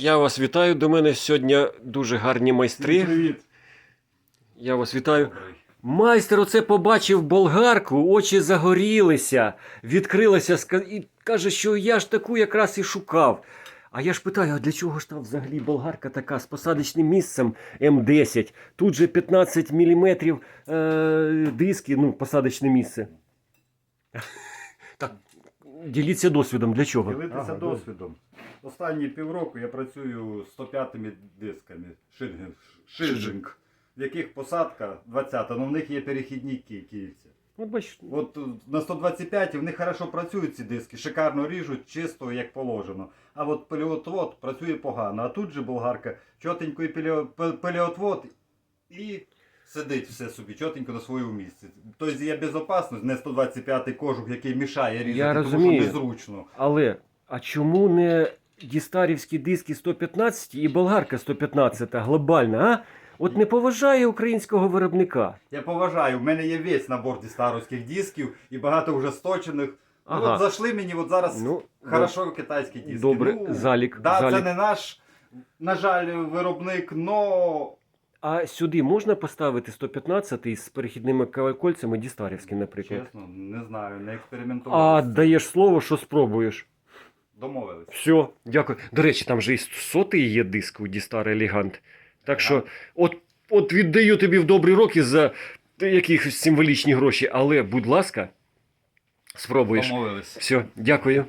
Я вас вітаю. До мене сьогодні дуже гарні майстри. Привіт. Я вас вітаю. Майстер оце побачив болгарку, очі загорілися, відкрилися ска- і каже, що я ж таку якраз і шукав. А я ж питаю, а для чого ж там взагалі болгарка така з посадочним місцем М10? Тут же 15 мм е, диски, ну, посадочне місце. Так, діліться досвідом, для чого? Ділитися Ага, досвідом. Останні півроку я працюю з 105 дисками шингінг, шиджинг, в яких посадка 20, але в них є перехідні кільця. От От е, на 125 в них хорошо працюють ці диски, шикарно ріжуть, чисто як положено. А от пелеотвод працює погано. А тут же болгарка чотенько і пелео- і сидить все собі, чотенько на своєму місці. Тобто є безпечність, не 125 кожух, який мішає різати, Я тому розумію. що незручно. Але а чому не дістарівські диски 115 і болгарка 115 глобальна, а? От не поважає українського виробника. Я поважаю, в мене є весь набор дістаровських дисків і багато вже сточених. Ага. Ну, от зайшли мені от зараз Ну, хорошо китайські диски. Добре, ну, залік, Да, залік. це не наш, на жаль, виробник, но А сюди можна поставити 115 з перехідними кольцями дістарівські, наприклад. чесно, не знаю, не експериментував. А даєш слово, що спробуєш. Домовились. Все, дякую. До речі, там же і сотий є диск у Дістар Елігант. Так що, от, от віддаю тобі в добрі роки за якісь символічні гроші, але, будь ласка, спробуєш. Домовились. Все, дякую.